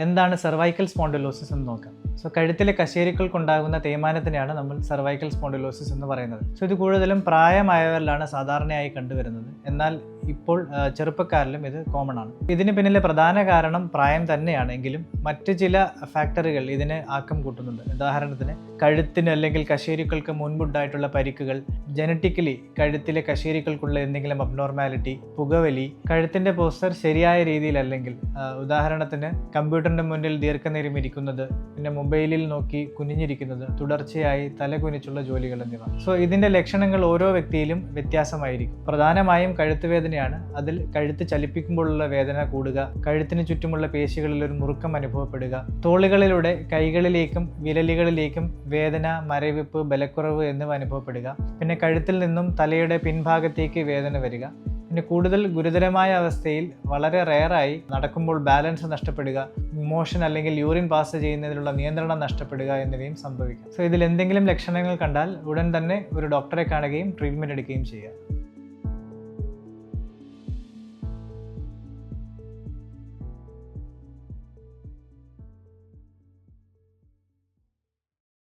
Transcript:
എന്താണ് cervical spondylosis എന്ന് നോക്കാം. സോ കഴുത്തിലെ കശേരികൾക്കുണ്ടാകുന്ന തേയ്മാനത്തിനെയാണ് നമ്മൾ സെർവൈക്കൽ സ്പോണ്ടിലോസിസ് എന്ന് പറയുന്നത്. സോ ഇത് കൂടുതലും പ്രായമായവരിലാണ് സാധാരണയായി കണ്ടുവരുന്നത്. എന്നാൽ ഇപ്പോൾ ചെറുപ്പക്കാരിലും ഇത് കോമൺ ആണ്. ഇതിന് പിന്നിലെ പ്രധാന കാരണം പ്രായം തന്നെയാണെങ്കിലും മറ്റ് ചില ഫാക്ടറുകൾ ഇതിന് ആക്കം കൂട്ടുന്നുണ്ട്. ഉദാഹരണത്തിന് കഴുത്തിന് അല്ലെങ്കിൽ കശേരുക്കൾക്ക് മുൻപുണ്ടായിട്ടുള്ള പരിക്കുകൾ ജനറ്റിക്കലി കഴുത്തിലെ കശേരുക്കൾക്കുള്ള എന്തെങ്കിലും അബ്നോർമാലിറ്റി പുകവലി കഴുത്തിന്റെ പോസ്റ്റർ ശരിയായ രീതിയിലല്ലെങ്കിൽ ഉദാഹരണത്തിന് കമ്പ്യൂട്ടറിന്റെ മുന്നിൽ ദീർഘനേരം ഇരിക്കുന്നത് പിന്നെ മൊബൈലിൽ നോക്കി കുനിഞ്ഞിരിക്കുന്നത് തുടർച്ചയായി തല കുനിച്ചുള്ള ജോലികൾ എന്നിവ. സോ ഇതിന്റെ ലക്ഷണങ്ങൾ ഓരോ വ്യക്തിയിലും വ്യത്യാസമായിരിക്കും. പ്രധാനമായും കഴുത്ത് വേദനയാണ്. അതിൽ കഴുത്ത് ചലിപ്പിക്കുമ്പോഴുള്ള വേദന കൂടുക കഴുത്തിന് ചുറ്റുമുള്ള പേശികളിൽ ഒരു മുറുക്കം അനുഭവപ്പെടുക തോളുകളിലൂടെ കൈകളിലേക്കും വിരലുകളിലേക്കും വേദന മരവിപ്പ് ബലക്കുറവ് എന്നിവ അനുഭവപ്പെടുക പിന്നെ കഴുത്തിൽ നിന്നും തലയുടെ പിൻഭാഗത്തേക്ക് വേദന വരിക പിന്നെ കൂടുതൽ ഗുരുതരമായ അവസ്ഥയിൽ വളരെ റെയറായി നടക്കുമ്പോൾ ബാലൻസ് നഷ്ടപ്പെടുക മോഷൻ അല്ലെങ്കിൽ യൂറിൻ പാസ് ചെയ്യുന്നതിലുള്ള നിയന്ത്രണം നഷ്ടപ്പെടുക എന്നിവയും സംഭവിക്കാം. സോ ഇതിൽ എന്തെങ്കിലും ലക്ഷണങ്ങൾ കണ്ടാൽ ഉടൻ തന്നെ ഒരു ഡോക്ടറെ കാണുകയും ട്രീറ്റ്മെന്റ് എടുക്കുകയും ചെയ്യുക.